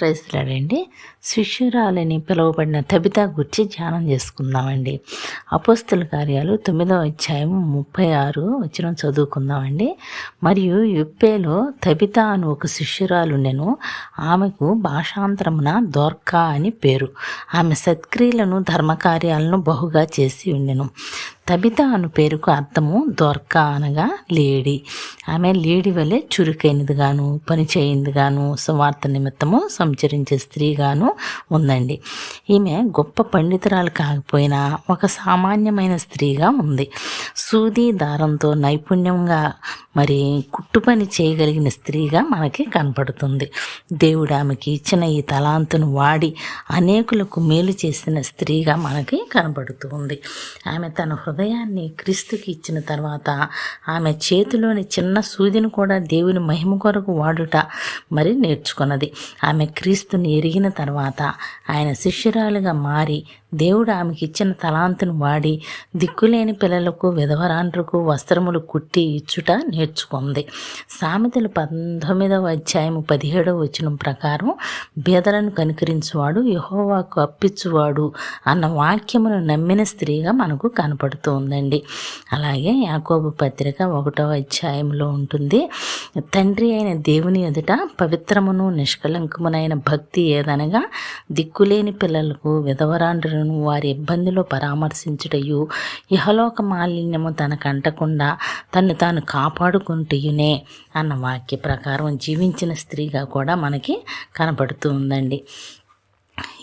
ప్రైజ్లాడండి శిష్యురాలని పిలువబడిన తబిత గురించి ధ్యానం చేసుకుందామండి. అపోస్తుల కార్యాలు తొమ్మిదవ అధ్యాయం ముప్పై ఆరు వచ్చిన చదువుకుందామండి. మరియు యుప్పేలో తబిత అని ఒక శిష్యురాలు నేను ఆమెకు భాషాంతరమున దోర్కా అని పేరు. ఆమె సత్క్రియలను ధర్మకార్యాలను బహుగా చేసి ఉండెను. తబిత అను పేరుకు అర్థము దొర్క అనగా లేడి. ఆమె లేడి వలె చురుకైనదిగాను పనిచేయిందిగాను సువార్త నిమిత్తము సంచరించే స్త్రీగాను ఉందండి. ఈమె గొప్ప పండితురాలు కాకపోయినా ఒక సామాన్యమైన స్త్రీగా ఉంది. సూది దారంతో నైపుణ్యంగా మరి కుట్టు పని చేయగలిగిన స్త్రీగా మనకి కనపడుతుంది. దేవుడు ఆమెకి ఇచ్చిన ఈ తలాంతును వాడి అనేకులకు మేలు చేసిన స్త్రీగా మనకి కనబడుతుంది ఆమె తన హృదయాన్ని క్రీస్తుకి ఇచ్చిన తర్వాత ఆమె చేతిలోని చిన్న సూదిని కూడా దేవుని మహిమ కొరకు వాడుట మరి నేర్చుకున్నది. ఆమె క్రీస్తుని ఎరిగిన తర్వాత ఆయన శిష్యురాలుగా మారి దేవుడు ఆమెకి ఇచ్చిన తలాంతును వాడి దిక్కులేని పిల్లలకు విధవరాండ్రకు వస్త్రములు కుట్టి ఇచ్చుట నేర్చుకుంది. సామెతలు పంతొమ్మిదవ అధ్యాయము పదిహేడవ వచనం ప్రకారం బీదలను కనుకరించువాడు యహోవాకు అప్పించువాడు అన్న వాక్యమును నమ్మిన స్త్రీగా మనకు కనపడుతుందండి. అలాగే యాకోబు పత్రిక ఒకటవ అధ్యాయంలో ఉంటుంది తండ్రి అయిన దేవుని ఎదుట పవిత్రమును నిష్కలంకమునైన భక్తి ఏదనగా దిక్కులేని పిల్లలకు విధవరాండ్రులను వారి ఇబ్బందిలో పరామర్శించుటయు ఇహలోక మాలిన్యము తనకంటకుండా తను తాను కాపాడు వాడుకుంటూనే అన్న వాక్య ప్రకారం జీవించిన స్త్రీగా కూడా మనకి కనపడుతూ ఉందండి.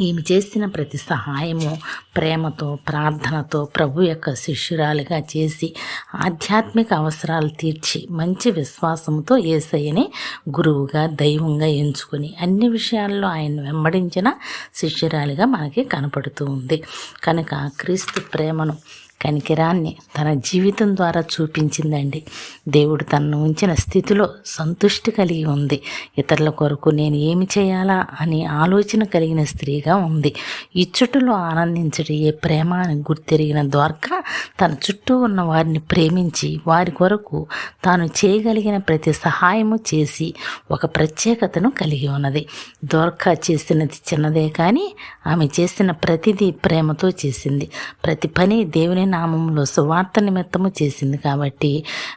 ఈమె చేసిన ప్రతి సహాయము ప్రేమతో ప్రార్థనతో ప్రభు యొక్క శిష్యురాలిగా చేసి ఆధ్యాత్మిక అవసరాలు తీర్చి మంచి విశ్వాసంతో ఏసయ్యని గురువుగా దైవంగా ఎంచుకొని అన్ని విషయాల్లో ఆయన వెంబడించిన శిష్యురాలిగా మనకి కనపడుతూ ఉంది. కనుక క్రీస్తు ప్రేమను కనికిరాన్ని తన జీవితం ద్వారా చూపించిందండి. దేవుడు తనను ఉంచిన స్థితిలో సంతుష్టి కలిగి ఉంది. ఇతరుల కొరకు నేను ఏమి చేయాలా అని ఆలోచన కలిగిన స్త్రీగా ఉంది. ఇచ్చుటలో ఆనందించడం ఏ ప్రేమ అని గుర్తెరిగిన ద్వారక తన చుట్టూ ఉన్న వారిని ప్రేమించి వారి కొరకు తాను చేయగలిగిన ప్రతి సహాయము చేసి ఒక ప్రత్యేకతను కలిగి ఉన్నది. ద్వారక చేసినది చిన్నదే కానీ ఆమె చేసిన ప్రతిదీ ప్రేమతో చేసింది. ప్రతి పని దేవుని నామంలో సువార్త నిమిత్తము చేసింది కాబట్టి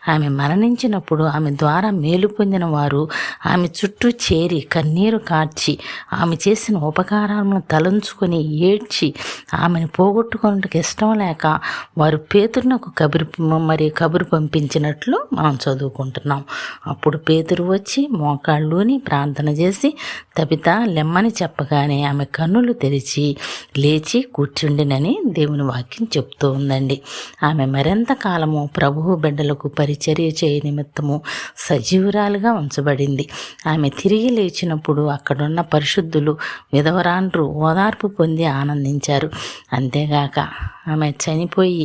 ఆమె మరణించినప్పుడు ఆమె ద్వారా మేలు పొందిన వారు ఆమె చుట్టూ చేరి కన్నీరు కార్చి ఆమె చేసిన ఉపకారాలను తలంచుకొని ఏడ్చి ఆమెను పోగొట్టుకున్నట్టుకు ఇష్టం లేక వారు పేతురునకు కబురు మరి కబురు పంపించినట్లు మనం చదువుకుంటున్నాం. అప్పుడు పేతురు వచ్చి మోకాళ్ళుని ప్రార్థన చేసి తబిత లెమ్మని చెప్పగానే ఆమె కన్నులు తెరిచి లేచి కూర్చుండినని దేవుని వాక్యం చెప్తూ ఉందండి. ఆమె మరింత కాలము ప్రభువు బిడ్డలకు పరిచర్య చేయ నిమిత్తము సజీవురాలుగా ఉంచబడింది. ఆమె తిరిగి లేచినప్పుడు అక్కడున్న పరిశుద్ధులు విధవరాండ్రు ఓదార్పు పొంది ఆనందించారు. అంతేగాక ఆమె చనిపోయి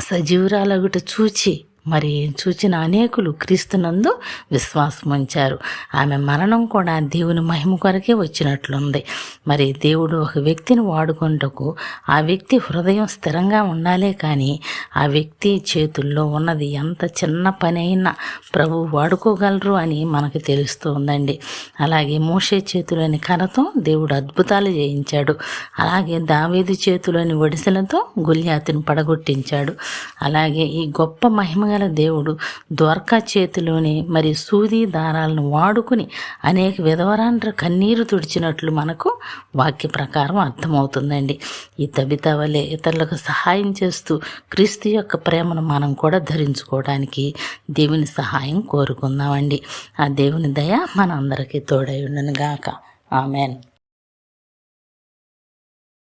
సజీవురాలగుట చూచి మరి చూచిన అనేకులు క్రీస్తునందు విశ్వాసం ఉంచారు. ఆమె మరణం కూడా దేవుని మహిమ కొరకే వచ్చినట్లుంది. మరి దేవుడు ఒక వ్యక్తిని వాడుకుంటకు ఆ వ్యక్తి హృదయం స్థిరంగా ఉండాలే కానీ ఆ వ్యక్తి చేతుల్లో ఉన్నది ఎంత చిన్న పని అయినా ప్రభు వాడుకోగలరు అని మనకు తెలుస్తూ ఉందండి. అలాగే మోసే చేతులని కరతో దేవుడు అద్భుతాలు చేయించాడు అలాగే దావేది చేతులని ఒడిసెలతో గుల్యాతిని పడగొట్టించాడు. అలాగే ఈ గొప్ప మహిమ గల దేవుడు ద్వారకా చేతిలోని మరి సూది దారాలను వాడుకుని అనేక విధవరాండ్ర కన్నీరు తుడిచినట్లు మనకు వాక్య ప్రకారం అర్థమవుతుందండి. ఈ తబిత వలె ఇతరులకు సహాయం చేస్తూ క్రీస్తు యొక్క ప్రేమను మనం కూడా ధరించుకోవడానికి దేవుని సహాయం కోరుకుందామండి. ఆ దేవుని దయ మనందరికీ తోడై ఉండను గాక ఆమెన్.